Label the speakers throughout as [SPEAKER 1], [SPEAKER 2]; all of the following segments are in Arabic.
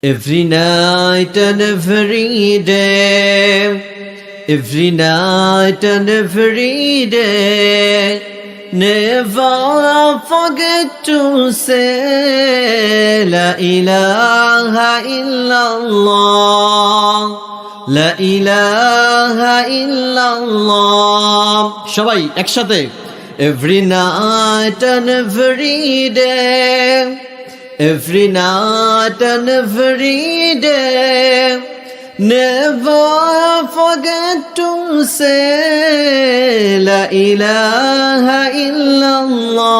[SPEAKER 1] Every night and every day, every night and every day, never forget to say La ilaha illallah, La ilaha illallah. সবাই একসাথে Every night and every day. Every night and every day, never forget to say La ilaha illallah,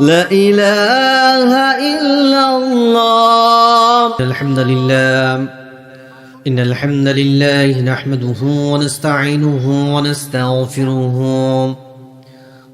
[SPEAKER 1] La ilaha illallah. لله إن الحمد لله نحمده ونستعينه ونستغفره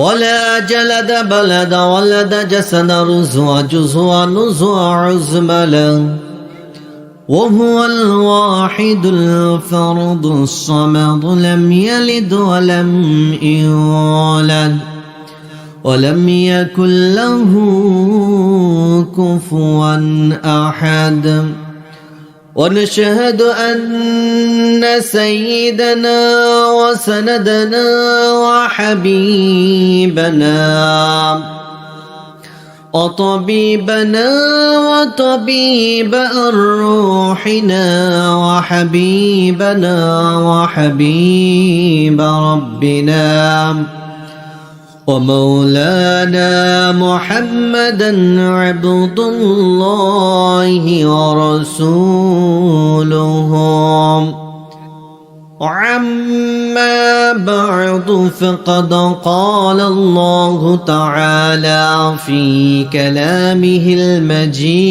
[SPEAKER 1] ولا جلد بلد ولد جسد رزوى جزوى نزوى عزم له. وهو الواحد الفرد الصمد لم يلد ولم يولد. ولم يكن له كفوا أحد. ونشهد أن سيدنا وسندنا وحبيبنا وطبيبنا وطبيب أرواحنا وحبيبنا وحبيب ربنا ومولانا محمدا عبد الله ورسوله. وعما بعد فقد قال الله تعالى في كلامه المجيد.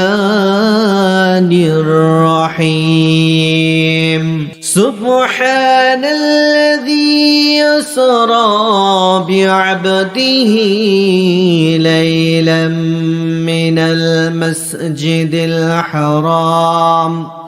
[SPEAKER 1] الرحمن الرحيم. سبحان الذي يسرى بعبده ليلا من المسجد الحرام.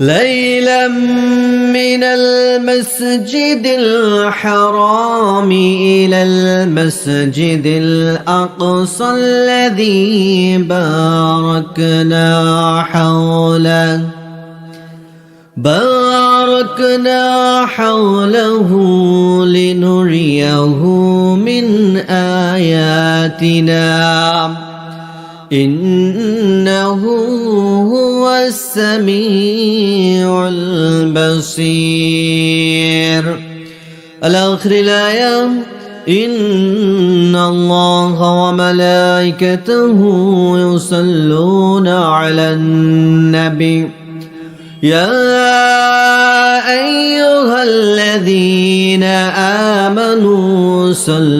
[SPEAKER 1] ليلا من المسجد الحرام إلى المسجد الأقصى الذي باركنا حوله. باركنا حوله لنريه من آياتنا. إنه هو السميع البصير. الآخر الآية إن الله وملائكته يصلون على النبي. يا أيها الذين آمنوا صلوا